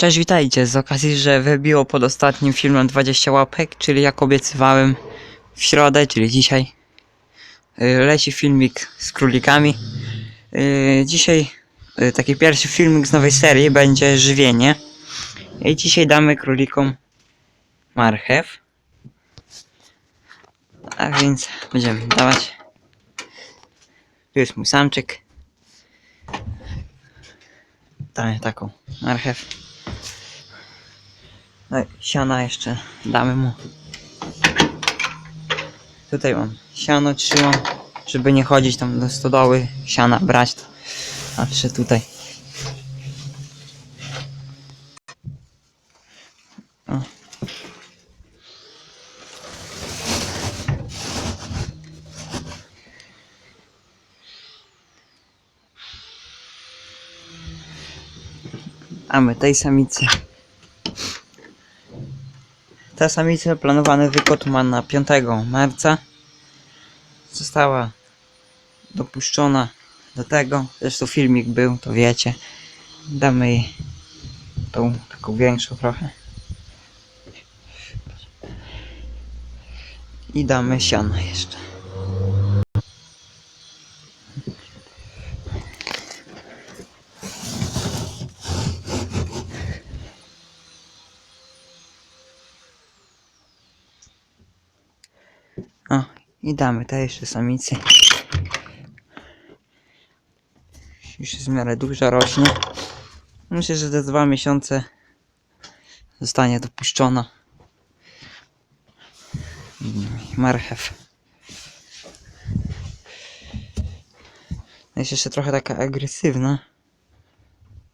Cześć, witajcie. Z okazji, że wybiło pod ostatnim filmem 20 łapek, czyli jak obiecywałem w środę, czyli dzisiaj, yy, leci filmik z królikami. Yy, Dzisiaj yy, taki pierwszy filmik z nowej serii będzie żywienie. I dzisiaj damy królikom marchew. A więc będziemy dawać. Tu jest mój samczyk. Damy taką marchew. No, siana jeszcze damy mu. Tutaj mam siano trzymam, żeby nie chodzić tam do stodoły, siana brać to. Zawsze tutaj. O. Mamy tej samicy. Ta samica planowany wykot ma na 5 marca. Została dopuszczona do tego. Zresztą filmik był, to wiecie. Damy jej tą taką większą trochę. I damy siano jeszcze. O, i damy tej jeszcze samicy. Już jest w miarę duża rośnie. Myślę, że za dwa miesiące zostanie dopuszczona. Marchew. Jest jeszcze trochę taka agresywna,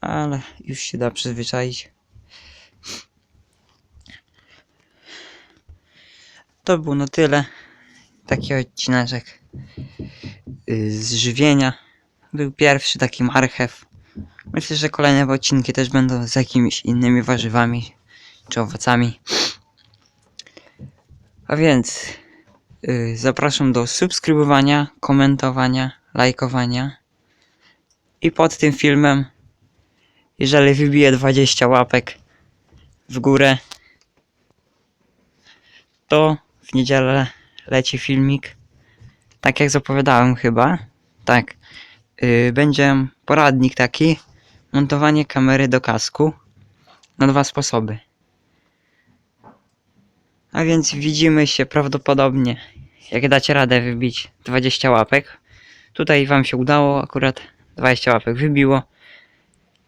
ale już się da przyzwyczaić. To było na tyle. Taki odcineczek y, z żywienia. Był pierwszy taki marchew. Myślę, że kolejne odcinki też będą z jakimiś innymi warzywami czy owocami. A więc y, zapraszam do subskrybowania, komentowania, lajkowania. I pod tym filmem, jeżeli wybije 20 łapek w górę, to w niedzielę leci filmik. Tak jak zapowiadałem chyba. Tak. Yy, będzie poradnik taki. Montowanie kamery do kasku. Na dwa sposoby. A więc widzimy się prawdopodobnie. Jak dacie radę wybić 20 łapek. Tutaj wam się udało akurat 20 łapek wybiło.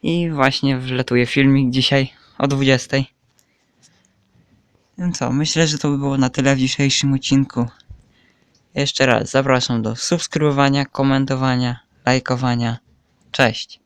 I właśnie wletuje filmik dzisiaj o 20. No co, myślę, że to by było na tyle w dzisiejszym odcinku. Jeszcze raz zapraszam do subskrybowania, komentowania, lajkowania. Cześć!